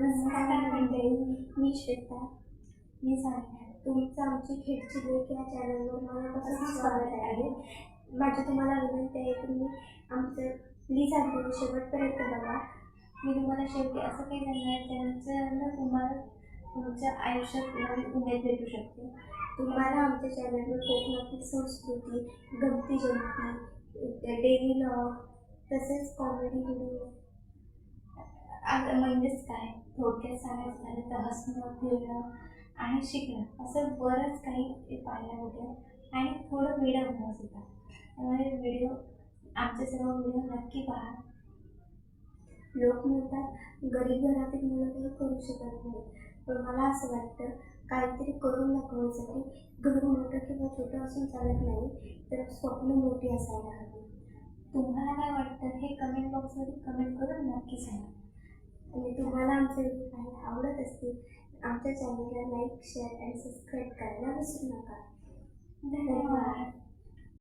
नमस्कार मंडळी मी श्वेता. मी सानिया. तुमचं आमची खेडची लेख या चॅनलवर मनापासून स्वागत आहे. माझी तुम्हाला विनंती आहे तुम्ही आमचं प्लीज आमचं शेवटपर्यंत बघा. मी तुम्हाला शेवटी असं काही सांगणार ना तुम्हाला तुमच्या आयुष्यात नवीन उमेद भेटू शकते. तुम्हाला आमच्या चॅनलवर कोकणातील संस्कृती गमती जमती डेली लॉग तसेच कॉमेडी व्हिडिओ आता म्हणजेच काय? थोडक्यात सांगायचं झालं तर हसणं फिरणं आणि शिकणं असं बरंच काही पाहायला भेटेल आणि थोडं वेळा होणं सुद्धा त्यामुळे व्हिडिओ आमचे सर्व व्हिडिओ नक्की पहा. लोक म्हणतात गरीब घरातील मुलं काही करू शकत नाही पण मला असं वाटतं काहीतरी करून दाखवण्यासाठी हो, घर मोठं किंवा छोटं असून चालत नाही तर स्वप्न मोठी असायला हवी. तुम्हाला काय वाटतं? हे कमेंट बॉक्समध्ये कमेंट करून नक्की सांगा. आमचे व्हिडिओ पाहायला आवडत असतील आमच्या चॅनलला लाईक शेअर अँड सबस्क्राईब करायला विसरू नका. धन्यवाद.